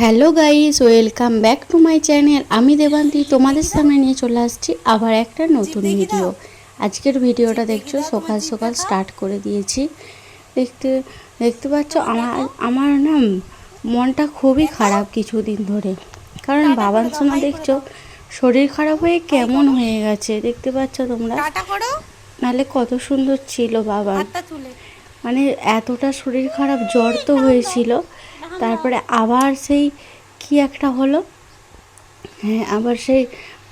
Hello guys welcome back to my channel আমি দেবান্তি তোমাদের সামনে নিয়ে চলে আসছি আবার একটা নতুন ভিডিও আজকের ভিডিওটা দেখছ? সকাল সকাল স্টার্ট করে দিয়েছি। দেখতে দেখতে পাচ্ছ আমার আমার না মনটা খুবই খারাপ কিছুদিন ধরে। কারণ বাবার সময় দেখছ? শরীর খারাপ হয়ে কেমন হয়ে গেছে? দেখতে পাচ্ছ তোমরা? নাহলে কত সুন্দর ছিল বাবা। মানে এতটা শরীর খারাপ জ্বর তো হয়েছিল। তারপরে আবার সেই কি একটা হলো? হ্যাঁ আবার সেই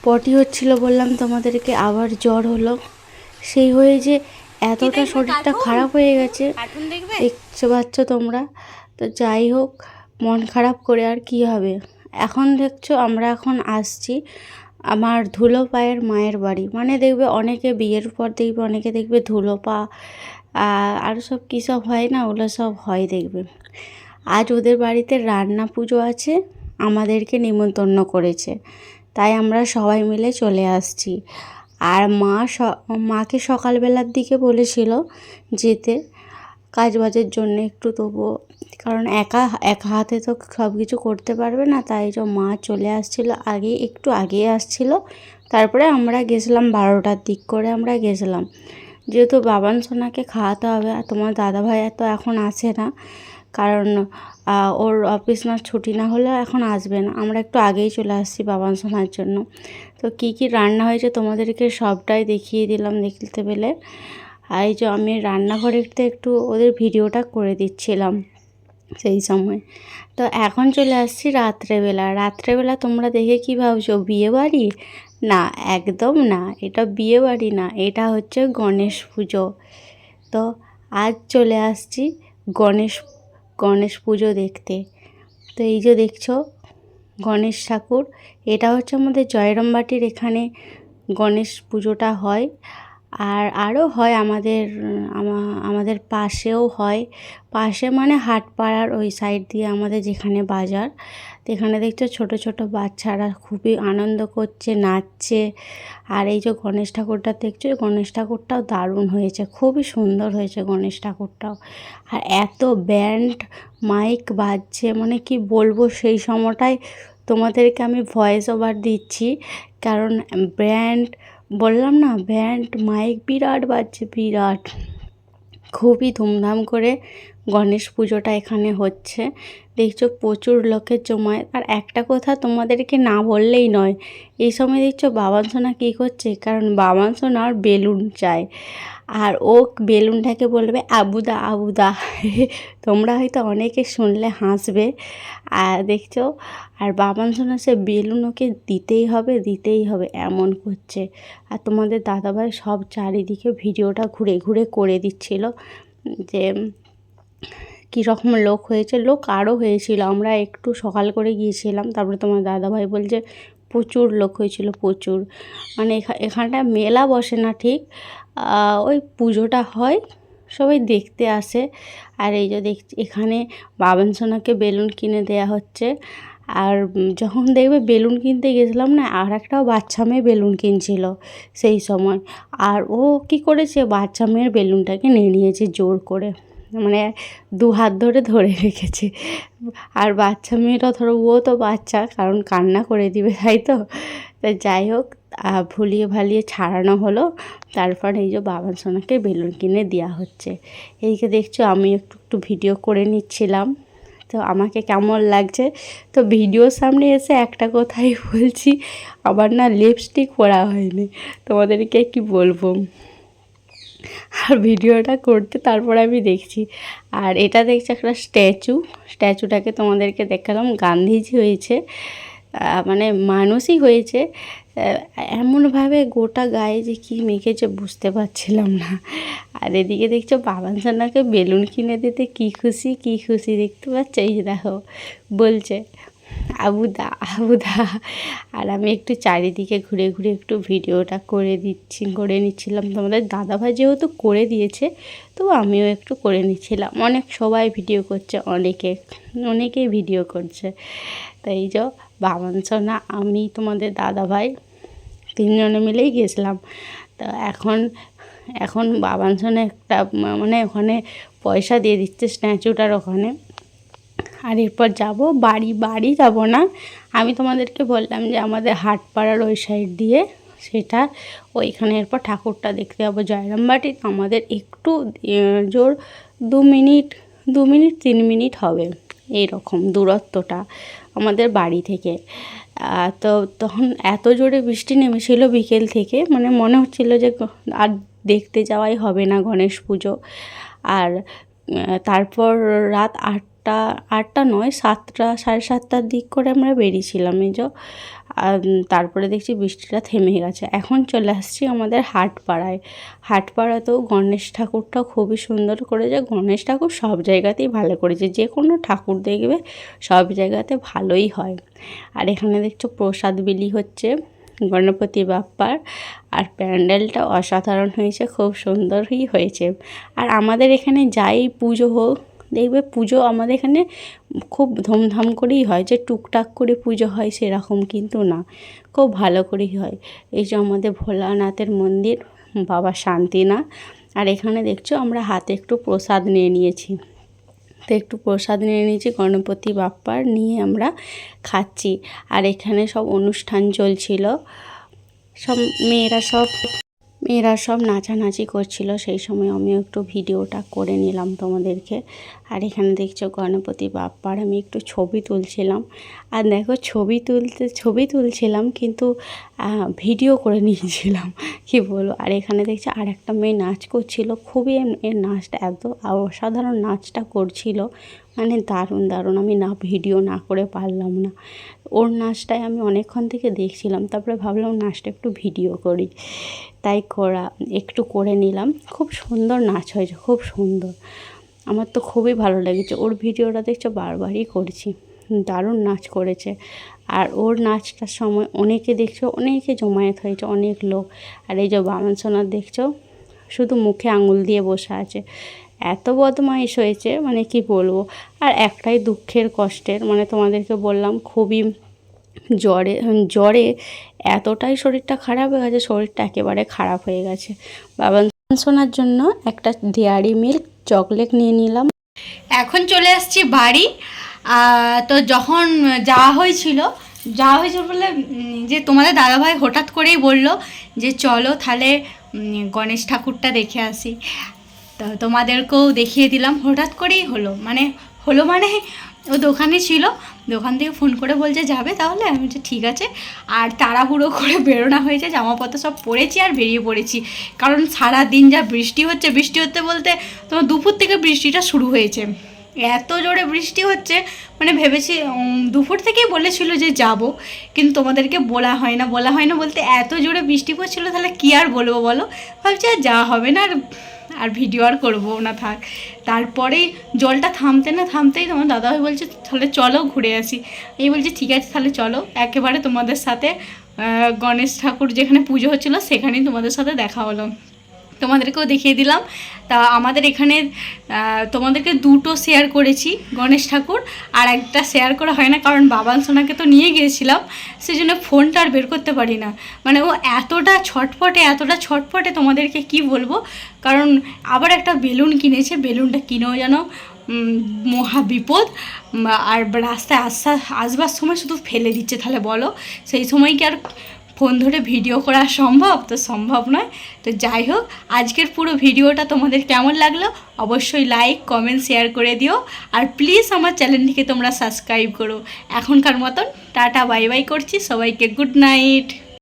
পটি হচ্ছিল বললাম তোমাদেরকে আবার জ্বর হলো। সেই হয়ে যে এতটা শরীরটা খারাপ হয়ে গেছে। দেখতে পাচ্ছ তোমরা। তো যাই হোক মন খারাপ করে আর কি হবে? এখন দেখছ আমরা এখন আসছি আমার ধুলো পায়ের মায়ের বাড়ি। মানে দেখবে অনেকে বিয়ের পর দেখবে অনেকে দেখবে ধুলো পা আর সব কী সব হয় না ওগুলো সব হয় দেখবে। আজ ওদের বাড়িতে রান্না পুজো আছে, আমাদেরকে নিমন্ত্রণ করেছে। তাই আমরা সবাই মিলে চলে আসছি। আর মা মাকে সকালবেলার দিকে বলেছিল যেতে কাজ বাজের জন্য একটু, তবুও কারণ একা একা হাতে তো সব কিছু করতে পারবে না, তাই যে মা চলে আসছিল আগে, একটু আগে আসছিল। তারপরে আমরা গেছিলাম বারোটার দিক করে আমরা গেছিলাম। যেহেতু বাবান সোনাকে খাওয়াতে হবে, আর তোমার দাদাভাই তো এখন আসে না কারণ ওর অফিস না ছুটি না হলে এখন আসবে না। আমরা একটু আগেই চলে আসছি বাবান সোনার জন্য। তো কি কি রান্না হয়েছে তোমাদেরকে সবটাই দেখিয়ে দিলাম দেখতে পেলে। আর এই যে আমি রান্নাঘরেতে একটু ওদের ভিডিওটা করে দিচ্ছিলাম সেই সময়। তো এখন চলে আসছি রাত্রেবেলা। রাত্রেবেলা তোমরা দেখে কি ভাবছ বিয়ে বাড়ি না, একদম না। এটা বিয়ে বাড়ি না, এটা হচ্ছে গণেশ পুজো। তো আজ চলে আসছি গণেশ গণেশ পুজো দেখতে। তো এই যে দেখছ, গণেশ ঠাকুর, এটা হচ্ছে আমাদের জয়রামবাটির এখানে গণেশ পুজোটা হয়। আর আরও হয় আমাদের আমাদের পাশেও হয়। পাশে মানে হাটপাড়ার ওই সাইড দিয়ে আমাদের যেখানে বাজার এখানে দেখছ ছোট ছোট বাচ্চারা খুবই আনন্দ করছে, নাচছে। আর এই যে গণেশ ঠাকুরটা দেখছ গণেশ ঠাকুরটাও দারুণ হয়েছে, খুবই সুন্দর হয়েছে গণেশ ঠাকুরটাও। আর এত ব্যান্ড মাইক বাজছে মানে কি বলব, সেই সময়টায় তোমাদেরকে আমি ভয়েস ওভার দিচ্ছি। কারণ ব্যান্ড বললাম না ব্যান্ড মাইক বিরাট বাজছে বিরাট। খুবই ধুমধাম করে গণেশ পুজোটা এখানে হচ্ছে। দেখছ প্রচুর লোকের জমায়েত। আর একটা কথা তোমাদেরকে না বললেই নয়, এই সময় দেখছ বাবান সোনা কী করছে? কারণ বাবান সোনার বেলুন চাই আর ও বেলুনটাকে বলবে, আবুদা আবুদা। তোমরা হয়তো অনেকে শুনলে হাসবে। আর দেখছ, আর বাবান সোনা সে বেলুন ওকে দিতেই হবে দিতেই হবে, এমন করছে। আর তোমাদের দাদাভাই সব চারিদিকে ভিডিওটা ঘুরে ঘুরে করে দিচ্ছিল যে কীরকম লোক হয়েছে? লোক আরও হয়েছিল। আমরা একটু সকাল করে গিয়েছিলাম। তারপরে তোমার দাদাভাই বলছে, প্রচুর লোক হয়েছিল, প্রচুর। মানে এখা- এখানটা মেলা বসে না ঠিক? ওই পুজোটা হয়, সবাই দেখতে আসে। আর এই যে দেখ, এখানে বাবান সোনাকে বেলুন কিনে দেয়া হচ্ছে। আর যখন দেখবে বেলুন কিনতে গেছিলাম না, আর একটাও বাচ্চা মেয়ে বেলুন কিনছিল সেই সময়। আর ও কি করেছে? বাচ্চা মেয়ের বেলুনটাকে নিয়ে নিয়েছে জোর করে। মানে দু হাত ধরে ধরে রেখেছে। আর বাচ্চা মেয়েটা ধরো, ও তো বাচ্চা, কারণ কান্না করে দিবে, তাই তো? তা যাই হোক ভুলিয়ে ভালিয়ে ছাড়ানো হলো। তারপর এই যে বাবার সোনাকে বেলুন কিনে দেওয়া হচ্ছে। এইকে দেখছ, আমি একটু একটু ভিডিও করে নিচ্ছিলাম। তো আমাকে কেমন লাগছে? তো ভিডিওর সামনে এসে একটা কথাই বলছি আবার না লিপস্টিক পরা হয়নি। তোমাদেরকে কি বলব? আর ভিডিওটা করতে তারপর আমি দেখছি। আর এটা দেখছি একটা স্ট্যাচু। স্ট্যাচুটাকে তোমাদেরকে দেখালাম। গান্ধীজি হয়েছে মানে মানুষই হয়েছে। এমনভাবে গোটা গায়ে যে কী মেখেছে বুঝতে পারছিলাম না। আর এদিকে দেখছ বাবান সান্নাকে বেলুন কিনে দিতে কী খুশি কী খুশি দেখতে পাচ্ছ? এই দেখো, বলছে আবুদা আবুদা আর আমি একটু চারিদিকে ঘুরে ঘুরে একটু ভিডিওটা করে দিচ্ছি, করে নিচ্ছিলাম। তোমাদের দাদাভাই যেহেতু করে দিয়েছে তো আমিও একটু করে নিচ্ছিলাম। অনেক সবাই ভিডিও করছে, অনেকে অনেকেই ভিডিও করছে। তো এই যে সোনা আমি, তোমাদের দাদাভাই তিনজনে মিলেই গেছিলাম। তো এখন এখন বাবান একটা মানে ওখানে পয়সা দিয়ে দিচ্ছে স্ট্যাচুটার ওখানে। আর এরপর যাব বাড়ি বাড়ি যাব না। আমি তোমাদেরকে বললাম যে আমাদের হাটপাড়ার ওই সাইড দিয়ে সেটা ওইখানে এরপর ঠাকুরটা দেখতে যাব জয়রামবাটি। আমাদের একটু জোর দু মিনিট দু মিনিট, তিন মিনিট হবে এই রকম দূরত্বটা আমাদের বাড়ি থেকে। তো তখন এত জোরে বৃষ্টি নেমেছিল বিকেল থেকে মানে মনে হচ্ছিল যে আর দেখতে যাওয়াই হবে না গণেশ পুজো। আর তারপর রাত আটটা আটটা নয়, সাতটা, সাড়ে সাতটার দিক করে আমরা বেরিয়েছিলাম এই যে। তারপরে দেখছি বৃষ্টিটা থেমে গেছে। এখন চলে আসছি আমাদের হাটপাড়ায়। হাটপাড়াতেও গণেশ ঠাকুরটা খুবই সুন্দর করেছে। গণেশ ঠাকুর সব জায়গাতেই ভালো করেছে। যে কোনো ঠাকুর দেখবে সব জায়গাতে ভালোই হয়। আর এখানে দেখছ প্রসাদ বিলি হচ্ছে, গণপতি বাপ্পার। আর প্যান্ডেলটা অসাধারণ হয়েছে, খুব সুন্দরই হয়েছে। আর আমাদের এখানে যাই পুজো হোক দেখবে পুজো আমাদের এখানে খুব ধুমধাম করেই হয় যে টুকটাক করে পুজো হয় সেরকম কিন্তু না, খুব ভালো করেই হয়। এই যে আমাদের ভোলানাথের মন্দির, বাবা শান্তিনাথ আর এখানে দেখছ আমরা হাতে একটু প্রসাদ নিয়ে নিয়েছি। তো একটু প্রসাদ নিয়ে নিয়েছি গণপতি বাপ্পার, নিয়ে আমরা খাচ্ছি। আর এখানে সব অনুষ্ঠান চলছিল, সব মেয়েরা সব মেয়েরা সব নাচানাচি করছিল, সেই সময় আমিও একটু ভিডিওটা করে নিলাম তোমাদেরকে। আর এখানে দেখছ গণপতি বাপ্পার, আমি একটু ছবি তুলছিলাম। আর দেখো ছবি তুলতে, ছবি তুলছিলাম কিন্তু ভিডিও করে নিয়েছিলাম, কি বলব। আর এখানে দেখছি আর একটা মেয়ে নাচ করছিল, খুবই এর নাচটা এত অসাধারণ নাচটা করছিল। মানে দারুণ দারুণ। আমি না ভিডিও না করে পারলাম না। ওর নাচটাই আমি অনেকক্ষণ থেকে দেখছিলাম, তারপরে ভাবলাম নাচটা একটু ভিডিও করি। তাই করা, একটু করে নিলাম। খুব সুন্দর নাচ হয়েছে, খুব সুন্দর। আমার তো খুবই ভালো লেগেছে। ওর ভিডিওটা দেখছ, বারবারই করছি। দারুণ নাচ করেছে। আর ওর নাচটার সময় অনেকে দেখছ, অনেকে জমায়েত হয়েছে, অনেক লোক। আর এই যে বামন সোনার দেখছ, শুধু মুখে আঙুল দিয়ে বসে আছে। এত বদমাইশ হয়েছে মানে কি বলব? আর একটাই দুঃখের কষ্টের মানে তোমাদেরকে বললাম, খুবই জ্বরে জ্বরে এতটাই শরীরটা খারাপ হয়ে গেছে, শরীরটা একেবারে খারাপ হয়ে গেছে। বাবান শোনার জন্য একটা ডেয়ারি মিল্ক চকলেট নিয়ে নিলাম। এখন চলে আসছি বাড়ি। তো যখন যাওয়া হয়েছিল যাওয়া হয়েছিল বলে যে তোমাদের দাদাভাই হঠাৎ করেই বলল যে, চলো তাহলে গণেশ ঠাকুরটা দেখে আসি। তো তোমাদেরকেও দেখিয়ে দিলাম। হঠাৎ করেই হলো। মানে হলো মানে ও দোকানে ছিল। দোকান থেকে ফোন করে বলছে, যাবে তাহলে? আমি বলছি, ঠিক আছে। আর তাড়াহুড়ো করে বেরোনো হয়েছে। জামাপত্র সব পরেছি আর বেরিয়ে পড়েছি। কারণ সারা দিন যা বৃষ্টি হচ্ছে বৃষ্টি হচ্ছে বলতে তোমার দুপুর থেকে বৃষ্টিটা শুরু হয়েছে। এত জোরে বৃষ্টি হচ্ছে মানে ভেবেছি দুপুর থেকেই বলেছিল যে যাব। কিন্তু তোমাদেরকে বলা হয় না, বলা হয় না বলতে এত জোরে বৃষ্টি পড়ছিল, তাহলে কী আর বলব বলো? ভাবছি আর যাওয়া হবে না। আর আর ভিডিও আর করব না থাক। তারপরে জলটা থামতে না থামতেই তোমার দাদা ভাই বলছে, তাহলে চলো ঘুরে আসি। এই বলছে, ঠিক আছে, তাহলে চলো। একেবারে তোমাদের সাথে গণেশ ঠাকুর যেখানে পুজো হচ্ছিল, সেখানেই তোমাদের সাথে দেখা হলো। তোমাদেরকেও দেখিয়ে দিলাম। তা আমাদের এখানে তোমাদেরকে দুটো শেয়ার করেছি, গণেশ ঠাকুর, আর একটা শেয়ার করা হয় না, কারণ বাবান সোনাকে তো নিয়ে গিয়েছিলাম সেই জন্য ফোনটা আর বের করতে পারি না। মানে ও এতটা ছটপটে এতটা ছটপটে তোমাদেরকে কি বলব? কারণ আবার একটা বেলুন কিনেছে, বেলুনটা কিনেও যেন মহা বিপদ আর রাস্তায় আসা, আসবার সময় শুধু ফেলে দিচ্ছে, তাহলে বলো? সেই সময় কি আর ফোন ধরে ভিডিও করা সম্ভব? তো সম্ভব নয়। তো যাই হোক, আজকের পুরো ভিডিওটা তোমাদের কেমন লাগল অবশ্যই লাইক কমেন্ট শেয়ার করে দিও। আর প্লিজ আমার চ্যানেলটিকে তোমরা সাবস্ক্রাইব করো। এখনকার মতন টাটা বাই বাই করছি। সবাইকে গুড নাইট